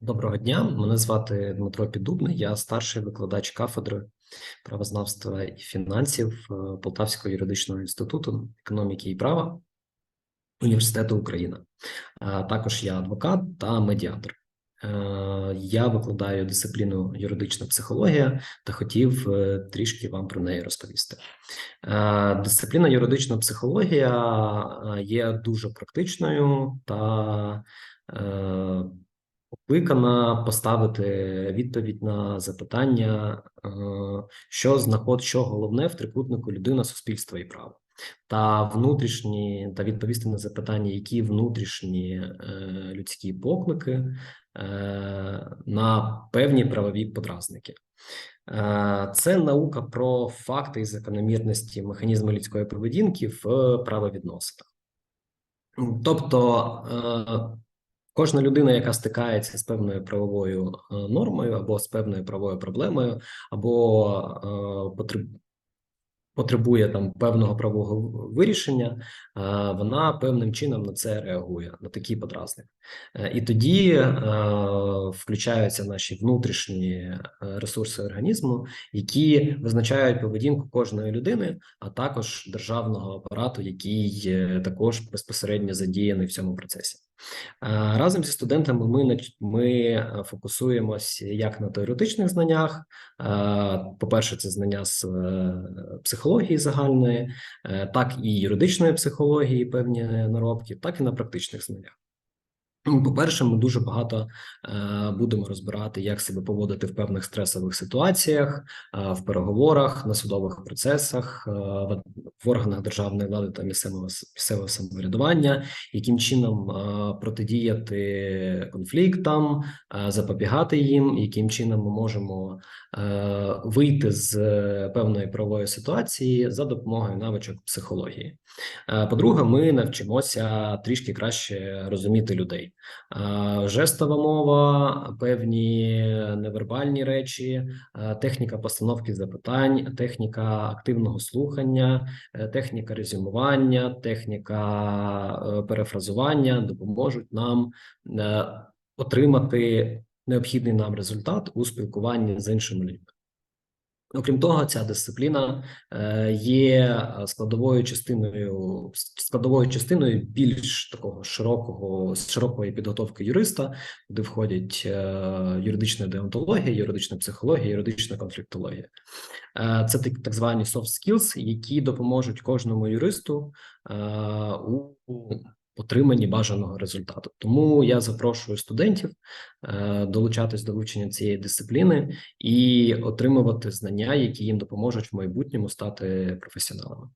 Доброго дня, мене звати Дмитро Піддубний, я старший викладач кафедри правознавства і фінансів е, Полтавського юридичного інституту економіки і права Університету Україна. Також я адвокат та медіатор. Е, Я викладаю дисципліну юридична психологія та хотів е, трішки вам про неї розповісти. Е, Дисципліна юридична психологія е, є дуже практичною та покликана поставити відповідь на запитання, е, що знаход, що головне в трикутнику людина, суспільство і право, та внутрішні та відповісти на запитання, які внутрішні е, людські поклики е, на певні правові подразники. Це наука про факти і закономірності механізму людської поведінки в правовідносинах. Тобто Кожна людина, яка стикається з певною правовою е, нормою або з певною правовою проблемою, або е, потребує там певного правового вирішення, е, вона певним чином на це реагує, на такий подразник. І тоді включаються наші внутрішні ресурси організму, які визначають поведінку кожної людини, а також державного апарату, який також безпосередньо задіяний в цьому процесі. Е, Разом зі студентами ми ми е, фокусуємось як на теоретичних знаннях. Е, По-перше, це знання з психології загальної, так і юридичної психології, певні наробки, так і на практичних знаннях. Ну, По-перше, ми дуже багато е, будемо розбирати, як себе поводити в певних стресових ситуаціях, е, в переговорах, на судових процесах, е, в, органах державної влади та місцевого місцевого самоврядування, яким чином протидіяти конфліктам, запобігати їм, яким чином ми можемо вийти з певної правової ситуації за допомогою навичок психології. По-друге, ми навчимося трішки краще розуміти людей. Е, Жестова мова, певні невербальні речі, е, техніка постановки запитань, техніка активного слухання, е, техніка резюмування, техніка перефразування допоможуть нам отримати необхідний нам результат у спілкуванні з іншими людьми. Окрім того, ця дисципліна е, є е, складовою частиною складовою частиною більш такого широкого широкої підготовки юриста, куди входять е, юридична деонтологія, юридична психологія, юридична конфліктологія. Це так, звані soft skills, які допоможуть кожному юристу у отриманні бажаного результату. Тому я запрошую студентів е, долучатись до вивчення цієї дисципліни і отримувати знання, які їм допоможуть в майбутньому стати професіоналами.